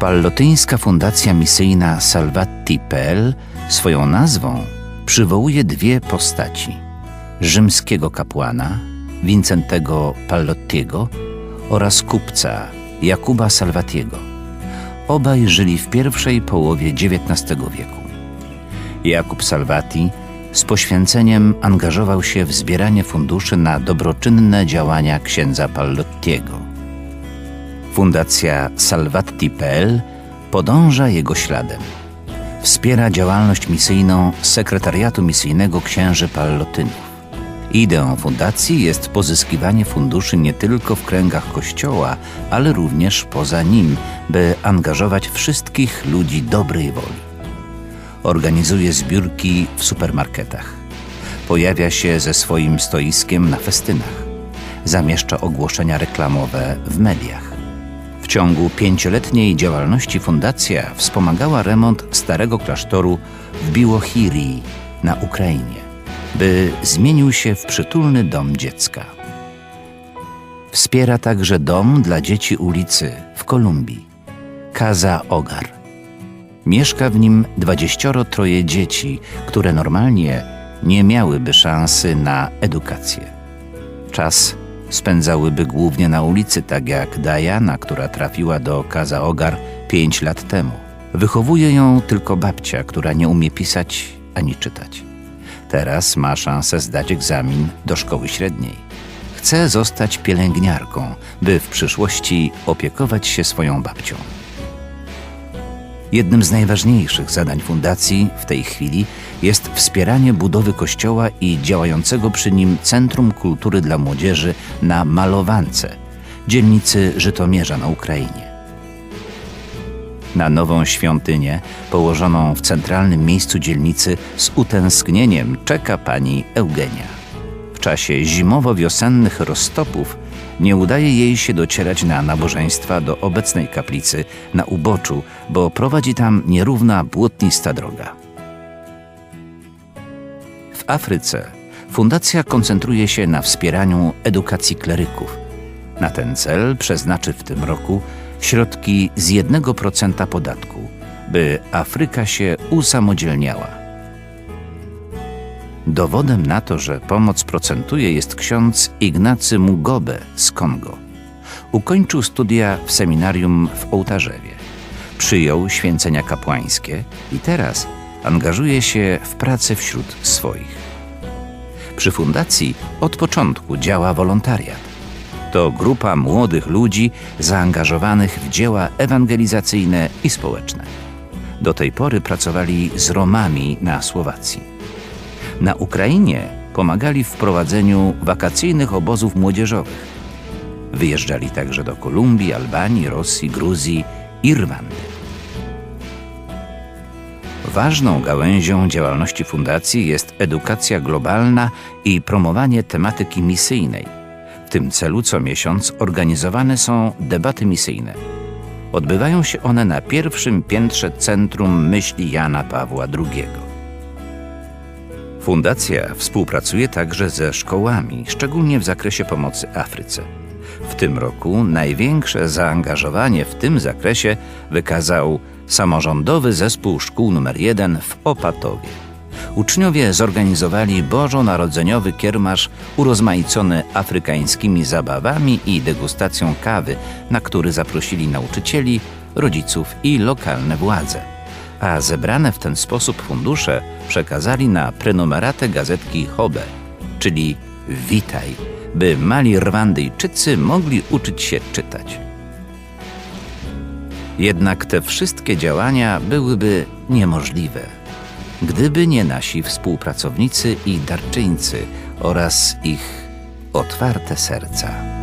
Pallotyńska Fundacja Misyjna Salvati.pl swoją nazwą przywołuje dwie postaci: rzymskiego kapłana Wincentego Pallottiego oraz kupca Jakuba Salvatiego. Obaj żyli w pierwszej połowie XIX wieku. Jakub Salvati z poświęceniem angażował się w zbieranie funduszy na dobroczynne działania księdza Pallottiego. Fundacja Salvati.pl podąża jego śladem. Wspiera działalność misyjną Sekretariatu Misyjnego Księży Pallotynów. Ideą fundacji jest pozyskiwanie funduszy nie tylko w kręgach Kościoła, ale również poza nim, by angażować wszystkich ludzi dobrej woli. Organizuje zbiórki w supermarketach. Pojawia się ze swoim stoiskiem na festynach. Zamieszcza ogłoszenia reklamowe w mediach. Ciągu pięcioletniej działalności fundacja wspomagała remont starego klasztoru w Biłochirii na Ukrainie, by zmienił się w przytulny dom dziecka. Wspiera także dom dla dzieci ulicy w Kolumbii, Kaza Ogar. Mieszka w nim dwadzieścioro troje dzieci, które normalnie nie miałyby szansy na edukację. Czas spędzałyby głównie na ulicy, tak jak Diana, która trafiła do Kaza Ogar pięć lat temu. Wychowuje ją tylko babcia, która nie umie pisać ani czytać. Teraz ma szansę zdać egzamin do szkoły średniej. Chce zostać pielęgniarką, by w przyszłości opiekować się swoją babcią. Jednym z najważniejszych zadań fundacji w tej chwili jest wspieranie budowy kościoła i działającego przy nim Centrum Kultury dla Młodzieży na Malowance, dzielnicy Żytomierza na Ukrainie. Na nową świątynię, położoną w centralnym miejscu dzielnicy, z utęsknieniem czeka pani Eugenia. W czasie zimowo-wiosennych roztopów nie udaje jej się docierać na nabożeństwa do obecnej kaplicy na uboczu, bo prowadzi tam nierówna, błotnista droga. W Afryce fundacja koncentruje się na wspieraniu edukacji kleryków. Na ten cel przeznaczy w tym roku środki z 1% podatku, by Afryka się usamodzielniała. Dowodem na to, że pomoc procentuje jest ksiądz Ignacy Mugobe z Kongo. Ukończył studia w seminarium w Ołtarzewie. Przyjął święcenia kapłańskie i teraz angażuje się w pracę wśród swoich. Przy fundacji od początku działa wolontariat. To grupa młodych ludzi zaangażowanych w dzieła ewangelizacyjne i społeczne. Do tej pory pracowali z Romami na Słowacji. Na Ukrainie pomagali w prowadzeniu wakacyjnych obozów młodzieżowych. Wyjeżdżali także do Kolumbii, Albanii, Rosji, Gruzji i Rwandy. Ważną gałęzią działalności fundacji jest edukacja globalna i promowanie tematyki misyjnej. W tym celu co miesiąc organizowane są debaty misyjne. Odbywają się one na pierwszym piętrze Centrum Myśli Jana Pawła II. Fundacja współpracuje także ze szkołami, szczególnie w zakresie pomocy Afryce. W tym roku największe zaangażowanie w tym zakresie wykazał samorządowy zespół szkół nr 1 w Opatowie. Uczniowie zorganizowali bożonarodzeniowy kiermasz urozmaicony afrykańskimi zabawami i degustacją kawy, na który zaprosili nauczycieli, rodziców i lokalne władze. A zebrane w ten sposób fundusze przekazali na prenumeratę gazetki Hobe, czyli Witaj, by mali Rwandyjczycy mogli uczyć się czytać. Jednak te wszystkie działania byłyby niemożliwe, gdyby nie nasi współpracownicy i darczyńcy oraz ich otwarte serca.